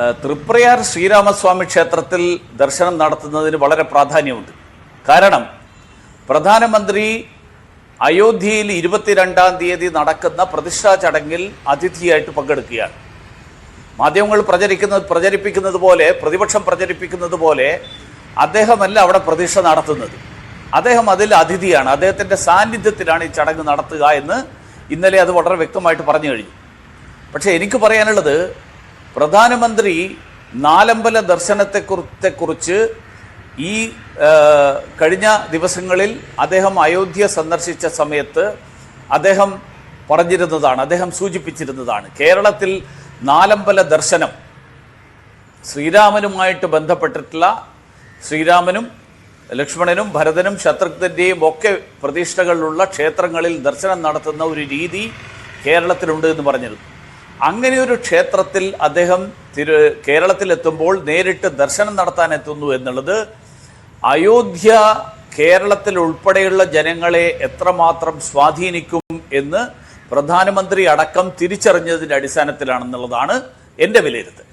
തൃപ്രയാർ ശ്രീരാമസ്വാമി ക്ഷേത്രത്തിൽ ദർശനം നടത്തുന്നതിന് വളരെ പ്രാധാന്യമുണ്ട്. കാരണം പ്രധാനമന്ത്രി അയോധ്യയിൽ ഇരുപത്തിരണ്ടാം തീയതി നടക്കുന്ന പ്രതിഷ്ഠാ ചടങ്ങിൽ അതിഥിയായിട്ട് പങ്കെടുക്കുകയാണ്. മാധ്യമങ്ങൾ പ്രചരിക്കുന്നത് പ്രചരിപ്പിക്കുന്നത് പോലെ പ്രതിപക്ഷം പ്രചരിപ്പിക്കുന്നത് പോലെ അദ്ദേഹമല്ല അവിടെ പ്രതിഷ്ഠ നടത്തുന്നത്. അദ്ദേഹം അതിൽ അതിഥിയാണ്. അദ്ദേഹത്തിന്റെ സാന്നിധ്യത്തിലാണ് ഈ ചടങ്ങ് നടത്തുക എന്ന് ഇന്നലെ അത് വളരെ വ്യക്തമായിട്ട് പറഞ്ഞു കഴിഞ്ഞു. പക്ഷേ എനിക്ക് പറയാനുള്ളത് പ്രധാനമന്ത്രി നാലമ്പല ദർശനത്തെ കുറിച്ച് ഈ കഴിഞ്ഞ ദിവസങ്ങളിൽ അദ്ദേഹം അയോധ്യ സന്ദർശിച്ച സമയത്ത് അദ്ദേഹം പറഞ്ഞിരുന്നതാണ് അദ്ദേഹം സൂചിപ്പിച്ചിരുന്നതാണ്. കേരളത്തിൽ നാലമ്പല ദർശനം ശ്രീരാമനുമായിട്ട് ബന്ധപ്പെട്ടിട്ടുള്ള ശ്രീരാമനും ലക്ഷ്മണനും ഭരതനും ശത്രുഘ്നന്റെയും ഒക്കെ പ്രതിഷ്ഠകളുള്ള ക്ഷേത്രങ്ങളിൽ ദർശനം നടത്തുന്ന ഒരു രീതി കേരളത്തിലുണ്ട് എന്ന് പറഞ്ഞിരുന്നു. അങ്ങനെ ഒരു ക്ഷേത്രത്തിൽ അദ്ദേഹം തിരു കേരളത്തിലെത്തുമ്പോൾ നേരിട്ട് ദർശനം നടത്താൻ എത്തുന്നു എന്നുള്ളത് അയോധ്യ കേരളത്തിൽ ഉൾപ്പെടെയുള്ള ജനങ്ങളെ എത്രമാത്രം സ്വാധീനിക്കും എന്ന് പ്രധാനമന്ത്രി അടക്കം തിരിച്ചറിഞ്ഞതിന്റെ അടിസ്ഥാനത്തിലാണെന്നുള്ളതാണ് എന്റെ വിലയിരുത്തൽ.